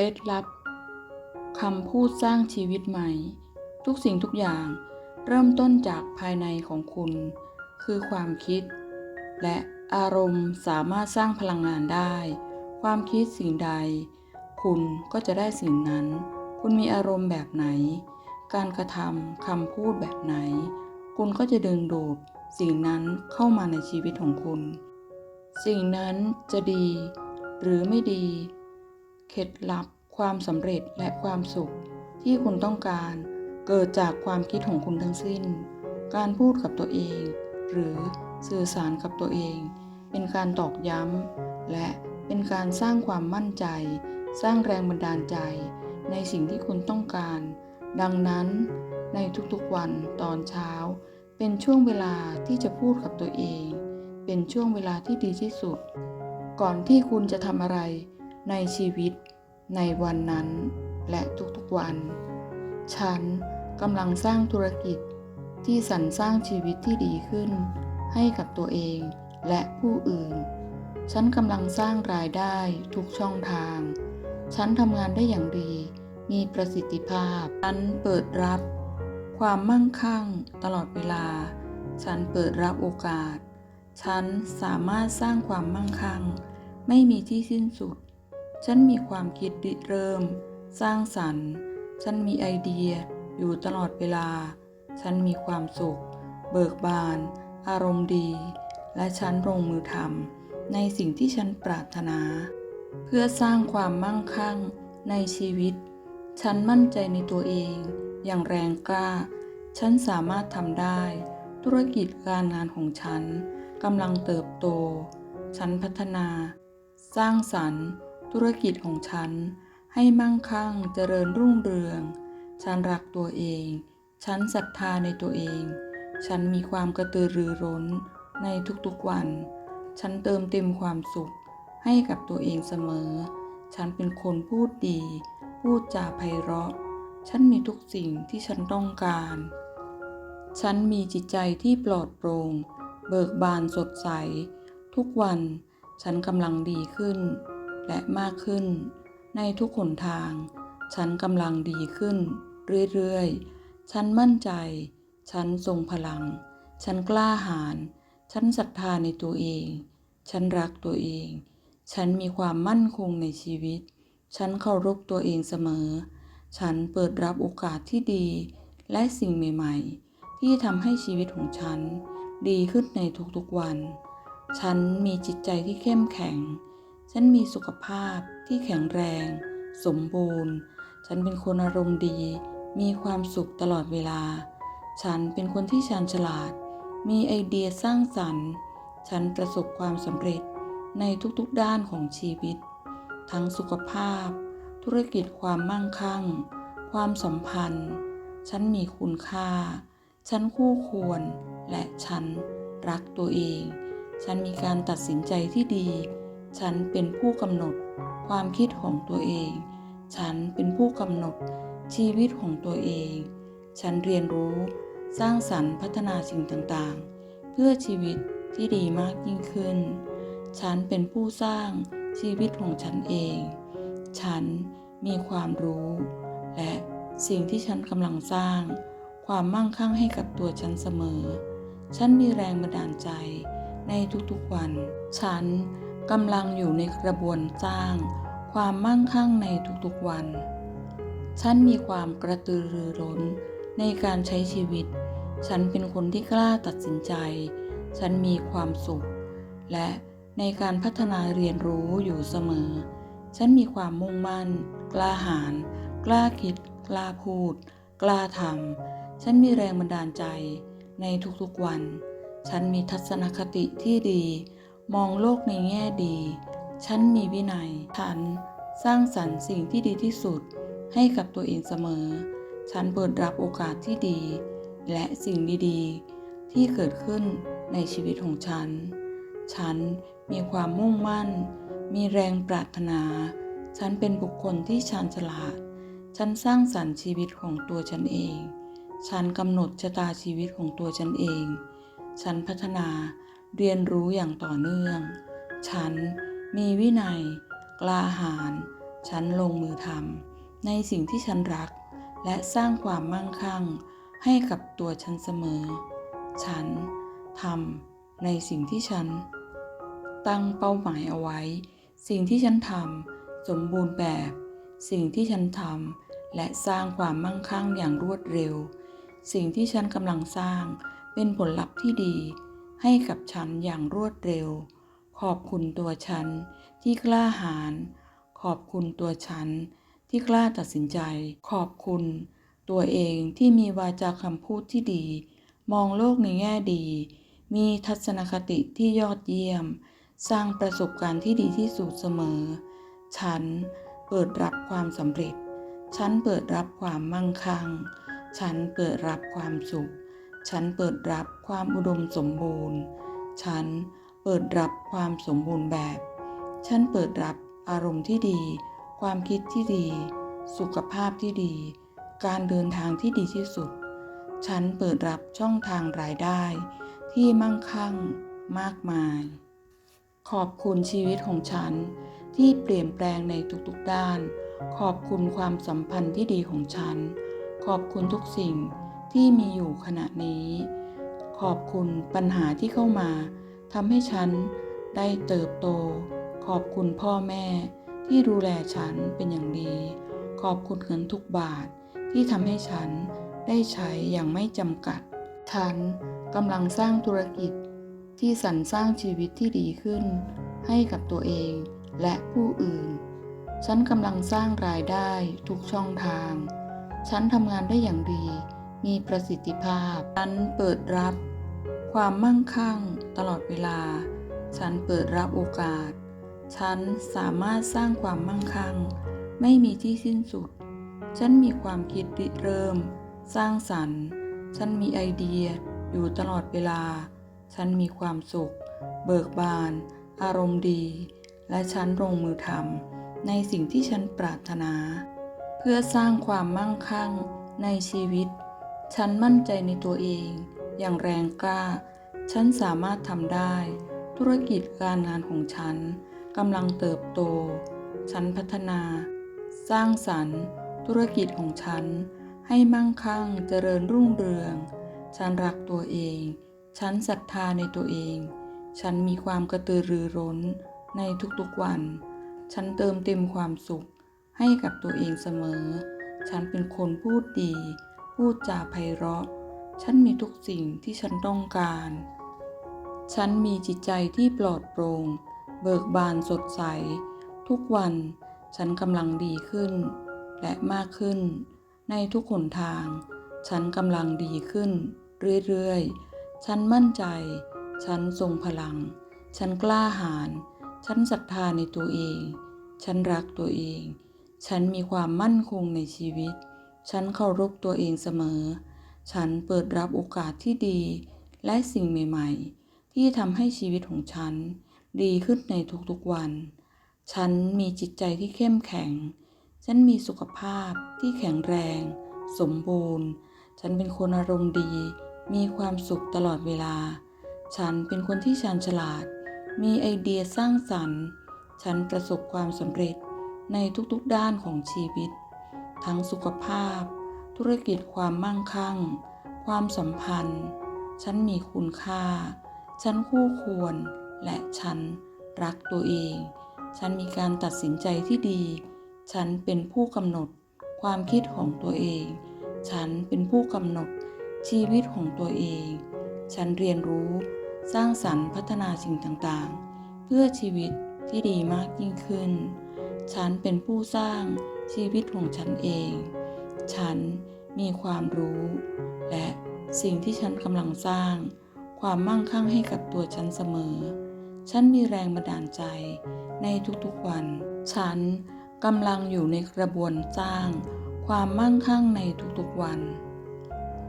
ล็ดลับคำพูดสร้างชีวิตใหม่ ทุกสิ่งทุกอย่างเริ่มต้นจากภายในของคุณ คือความคิด และอารมณ์สามารถสร้างพลังงานได้ ความคิดสิ่งใด คุณก็จะได้สิ่งนั้น คุณมีอารมณ์แบบไหน การกระทำคำพูดแบบไหน คุณก็จะดึงดูดสิ่งนั้นเข้ามาในชีวิตของคุณ สิ่งนั้นจะดี หรือไม่ดี เคล็ดลับ ความสำเร็จและความสุข ที่คุณต้องการ เกิดจากความคิดของคุณทั้งสิ้น การพูดกับตัวเอง หรือสื่อสารกับตัวเอง เป็นการตอกย้ำ และเป็นการสร้างความมั่นใจ สร้างแรงบันดาลใจ ในสิ่งที่คุณต้องการ ดังนั้นในทุกๆวันตอนเช้า เป็นช่วงเวลาที่จะพูดกับตัวเอง เป็นช่วงเวลาที่ดีที่สุด ก่อนที่คุณจะทำอะไร ในชีวิต ในวันนั้นและทุกๆวัน ฉันกำลังสร้างธุรกิจที่สรรสร้างชีวิตที่ดีขึ้น ให้กับตัวเองและผู้อื่น ฉันกำลังสร้างรายได้ทุกช่องทาง ฉันทำงานได้อย่างดี มีประสิทธิภาพ ฉันเปิดรับ ความมั่งคั่งตลอดเวลา ฉันเปิดรับโอกาส ฉันสามารถสร้างความมั่งคั่ง ไม่มีที่สิ้นสุด ฉันมีความคิดริเริ่ม สร้างสรรค์ ฉันมีไอเดียอยู่ตลอดเวลา ฉันมีความสุข เบิกบาน อารมณ์ดี และฉันลงมือทำในสิ่งที่ฉันปรารถนา เพื่อสร้างความมั่งคั่งในชีวิต ฉันมั่นใจในตัวเอง อย่างแรงกล้า ฉันสามารถทำได้ ธุรกิจการงานของฉันกำลังเติบโต ฉันพัฒนา สร้างสรรค์ ธุรกิจของฉัน ให้มั่งคั่งเจริญรุ่งเรือง ฉันรักตัวเอง ฉันศรัทธาในตัวเอง ฉันมีความกระตือรือร้นในทุกๆวัน ฉันเติมเต็มความสุขให้กับตัวเองเสมอ ฉันเป็นคนพูดดี พูดจาไพเราะ ฉันมีทุกสิ่งที่ฉันต้องการ ฉันมีจิตใจที่ปลอดโปร่ง เบิกบานสดใส ทุกวันฉันกำลังดีขึ้น และมากขึ้น ในทุกหนทาง ฉันกำลังดีขึ้น เรื่อยๆ ฉันมั่นใจ ฉันทรงพลัง ฉันกล้าหาญ ฉันศรัทธาในตัวเอง ฉันรักตัวเอง ฉันมีความมั่นคงในชีวิต ฉันเคารพตัวเองเสมอ ฉันเปิดรับโอกาสที่ดี และสิ่งใหม่ๆ ที่ทำให้ชีวิตของฉัน ดีขึ้นในทุกๆวัน ฉันมีจิตใจที่เข้มแข็ง ฉันมีสุขภาพที่แข็งแรง สมบูรณ์ ฉันเป็นคนอารมณ์ดี มีความสุขตลอดเวลา ฉันเป็นคนที่ชาญฉลาด มีไอเดียสร้างสรรค์ ฉันประสบความสำเร็จในทุกๆด้านของชีวิต ทั้งสุขภาพ ธุรกิจความมั่งคั่ง ความสัมพันธ์ ฉันมีคุณค่า ฉันคู่ควร และฉันรักตัวเอง ฉันมีการตัดสินใจที่ดี ฉันเป็นผู้กำหนดความคิดของตัวเอง ฉันเป็นผู้กำหนดชีวิตของตัวเอง ฉันเรียนรู้สร้างสรรค์พัฒนาสิ่งต่างๆ เพื่อชีวิตที่ดีมากยิ่งขึ้น ฉันเป็นผู้สร้างชีวิตของฉันเอง ฉันมีความรู้ และสิ่งที่ฉันกำลังสร้าง ความมั่งคั่งให้กับตัวฉันเสมอ ฉันมีแรงบันดาลใจในทุกๆวัน ฉัน กำลังอยู่ในกระบวนสร้าง ความมั่งคั่งในทุกๆวัน ฉันมีความกระตือรือร้นในการใช้ชีวิต ฉันเป็นคนที่กล้าตัดสินใจ ฉันมีความสุข และในการพัฒนาเรียนรู้อยู่เสมอ ฉันมีความมุ่งมั่น กล้าหาญ กล้าคิด กล้าพูด กล้าทำ ฉันมีแรงบันดาลใจในทุกๆวัน ฉันมีทัศนคติที่ดี มองโลกในแง่ดี ฉันมีวินัย ฉันสร้างสรรค์สิ่งที่ดีที่สุดให้กับตัวเองเสมอ ฉันเปิดรับโอกาสที่ดี และสิ่งดีๆ ที่เกิดขึ้นในชีวิตของฉัน ฉันมีความมุ่งมั่น มีแรงปรารถนา ฉันเป็นบุคคลที่ชาญฉลาด ฉันสร้างสรรค์ชีวิตของตัวฉันเอง ฉันกำหนดชะตาชีวิตของตัวฉันเอง ฉันพัฒนา เรียนรู้อย่างต่อเนื่อง ฉันมีวินัย กล้าหาญ ฉันลงมือทำในสิ่งที่ฉันรัก และสร้างความมั่งคั่ง ให้กับตัวฉันเสมอ ฉันทำในสิ่งที่ฉัน ตั้งเป้าหมายเอาไว้ สิ่งที่ฉันทำสมบูรณ์แบบ สิ่งที่ฉันทำและสร้างความมั่งคั่งอย่างรวดเร็ว สิ่งที่ฉันกำลังสร้างเป็นผลลัพธ์ที่ดี ให้กับฉันอย่างรวดเร็ว ขอบคุณตัวฉันที่กล้าหาญ ขอบคุณตัวฉันที่กล้าตัดสินใจ ขอบคุณตัวเองที่มีวาจาคำพูดที่ดี มองโลกในแง่ดี มีทัศนคติที่ยอดเยี่ยม สร้างประสบการณ์ที่ดีที่สุดเสมอ ฉันเปิดรับความสำเร็จ ฉันเปิดรับความมั่งคั่ง ฉันเปิดรับความสุข ฉันเปิดรับความอุดมสมบูรณ์ ฉันเปิดรับความสมบูรณ์แบบ ฉันเปิดรับอารมณ์ที่ดี ความคิดที่ดี สุขภาพที่ดี การเดินทางที่ดีที่สุด ฉันเปิดรับช่องทางรายได้ ที่มั่งคั่งมากมาย ขอบคุณชีวิตของฉันที่เปลี่ยนแปลงในทุกๆด้าน ขอบคุณความสัมพันธ์ที่ดีของฉัน ขอบคุณทุกสิ่ง ที่มีอยู่ขณะนี้ ขอบคุณปัญหาที่เข้ามาทำให้ฉันได้เติบโต ขอบคุณพ่อแม่ที่ดูแลฉันเป็นอย่างดี ขอบคุณเงินทุกบาทที่ทำให้ฉันได้ใช้อย่างไม่จำกัด ฉันกำลังสร้างธุรกิจที่สรรสร้างชีวิตที่ดีขึ้น ให้กับตัวเองและผู้อื่น ฉันกำลังสร้างรายได้ทุกช่องทาง ฉันทำงานได้อย่างดี มีประสิทธิภาพ ฉันเปิดรับ ความมั่งคั่งตลอดเวลา ฉันเปิดรับโอกาส ฉันสามารถสร้างความมั่งคั่ง ไม่มีที่สิ้นสุด ฉันมีความคิดริเริ่ม สร้างสรรค์ ฉันมีไอเดียอยู่ตลอดเวลา ฉันมีความสุข เบิกบาน อารมณ์ดี และฉันลงมือทำในสิ่งที่ฉันปรารถนา เพื่อสร้างความมั่งคั่งในชีวิต ฉันมั่นใจในตัวเอง อย่างแรงกล้า ฉันสามารถทำได้ ธุรกิจการงานของฉันกำลังเติบโต ฉันพัฒนา สร้างสรรค์ ธุรกิจของฉัน ให้มั่งคั่งเจริญรุ่งเรือง ฉันรักตัวเอง ฉันศรัทธาในตัวเอง ฉันมีความกระตือรือร้นในทุกๆวัน ฉันเติมเต็มความสุขให้กับตัวเองเสมอ ฉันเป็นคนพูดดี พูดจาไพเราะ ฉันมีทุกสิ่งที่ฉันต้องการ ฉันมีจิตใจที่ปลอดโปร่ง เบิกบานสดใส ทุกวันฉันกำลังดีขึ้น และมากขึ้น ในทุกหนทาง ฉันกำลังดีขึ้น เรื่อยๆ ฉันมั่นใจ ฉันทรงพลัง ฉันกล้าหาญ ฉันศรัทธาในตัวเอง ฉันรักตัวเอง ฉันมีความมั่นคงในชีวิต ฉันเคารพตัวเองเสมอ ฉันเปิดรับโอกาสที่ดี และสิ่งใหม่ๆ ที่ทำให้ชีวิตของฉัน ดีขึ้นในทุกๆวัน ฉันมีจิตใจที่เข้มแข็ง ฉันมีสุขภาพที่แข็งแรง สมบูรณ์ ฉันเป็นคนอารมณ์ดี มีความสุขตลอดเวลา ฉันเป็นคนที่ชาญฉลาด มีไอเดียสร้างสรรค์ ฉันประสบความสำเร็จในทุกๆด้านของชีวิต ทั้งสุขภาพ ธุรกิจความมั่งคั่ง ความสัมพันธ์ ฉันมีคุณค่า ฉันคู่ควร และฉันรักตัวเอง ฉันมีการตัดสินใจที่ดี ฉันเป็นผู้กำหนดความคิดของตัวเอง ฉันเป็นผู้กำหนดชีวิตของตัวเอง ฉันเรียนรู้สร้างสรรค์พัฒนาสิ่งต่างๆ เพื่อชีวิตที่ดีมากยิ่งขึ้น ฉันเป็นผู้สร้างชีวิตของฉันเอง ฉันมีความรู้ และสิ่งที่ฉันกำลังสร้าง ความมั่งคั่งให้กับตัวฉันเสมอ ฉันมีแรงบันดาลใจในทุกๆวัน ฉันกำลังอยู่ในกระบวนสร้าง ความมั่งคั่งในทุกๆวัน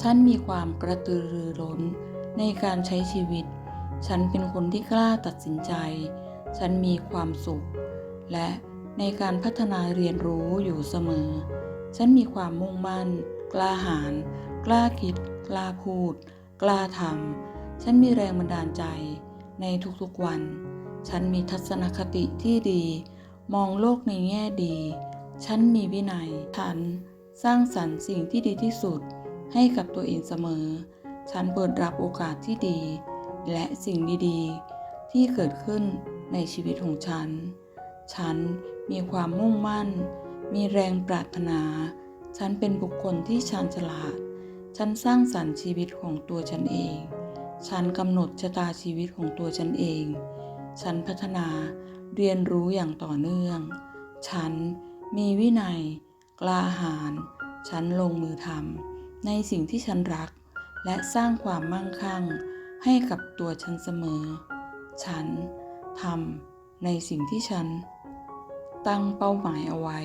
ฉันมีความกระตือรือร้นในการใช้ชีวิต ฉันเป็นคนที่กล้าตัดสินใจ ฉันมีความสุข และ ในการพัฒนาเรียนรู้อยู่เสมอ ฉันมีความมุ่งมั่น กล้าหาญ กล้าคิด กล้าพูด กล้าทำ ฉันมีแรงบันดาลใจในทุกๆวัน ฉันมีทัศนคติที่ดี มองโลกในแง่ดี ฉันมีวินัย ฉันสร้างสรรค์สิ่งที่ดีที่สุดให้กับตัวเองเสมอ ฉันเปิดรับโอกาสที่ดี และสิ่งดีๆ ที่เกิดขึ้นในชีวิตของฉัน ฉันมีความมุ่งมั่น มีแรงปรารถนา ฉันเป็นบุคคลที่ชาญฉลาด ฉันสร้างสรรค์ชีวิตของตัวฉันเอง ฉันกำหนดชะตาชีวิตของตัวฉันเอง ฉันพัฒนาเรียนรู้อย่างต่อเนื่อง ฉันมีวินัย กล้าหาญ ฉันลงมือทำในสิ่งที่ฉันรัก และสร้างความมั่งคั่ง ให้กับตัวฉันเสมอ ฉันทำในสิ่งที่ฉัน ตั้งเป้าหมายเอาไว้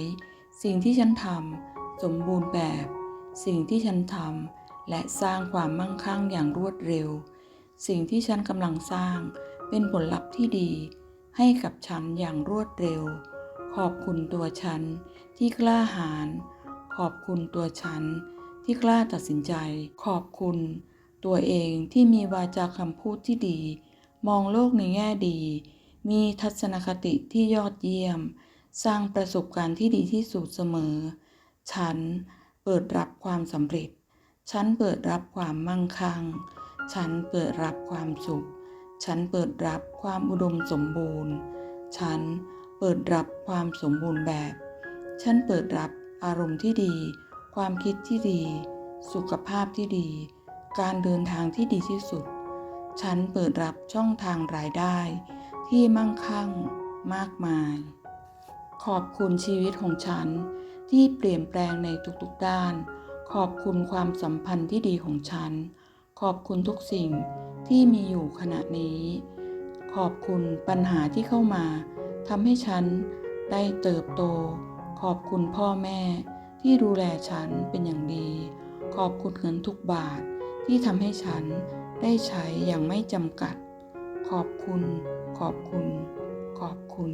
สิ่งที่ฉันทำสมบูรณ์แบบ สิ่งที่ฉันทำและสร้างความมั่งคั่งอย่างรวดเร็ว สิ่งที่ฉันกำลังสร้างเป็นผลลัพธ์ที่ดี ให้กับฉันอย่างรวดเร็ว ขอบคุณตัวฉันที่กล้าหาญขอบคุณตัวฉันที่กล้าตัดสินใจ ขอบคุณ ตัวเองที่มีวาจาคำพูดที่ดี มองโลกในแง่ดี มีทัศนคติที่ยอดเยี่ยม สร้างประสบการณ์ที่ดีที่สุดเสมอ ฉันเปิดรับความสำเร็จ ฉันเปิดรับความมั่งคั่ง ฉันเปิดรับความสุข ฉันเปิดรับความอุดมสมบูรณ์ ฉันเปิดรับความสมบูรณ์แบบ ฉันเปิดรับอารมณ์ที่ดี ความคิดที่ดี สุขภาพที่ดี การเดินทางที่ดีที่สุด ฉันเปิดรับช่องทางรายได้ที่มั่งคั่งมากมาย ขอบคุณชีวิตของฉัน ที่เปลี่ยนแปลงในทุกๆด้าน ขอบคุณความสัมพันธ์ที่ดีของฉัน ขอบคุณทุกสิ่งที่มีอยู่ขณะนี้ ขอบคุณปัญหาที่เข้ามาทำให้ฉันได้เติบโต ขอบคุณพ่อแม่ที่ดูแลฉันเป็นอย่างดี ขอบคุณเงินทุกบาทที่ทำให้ฉันได้ใช้อย่างไม่จำกัด ขอบคุณ ขอบคุณ ขอบคุณ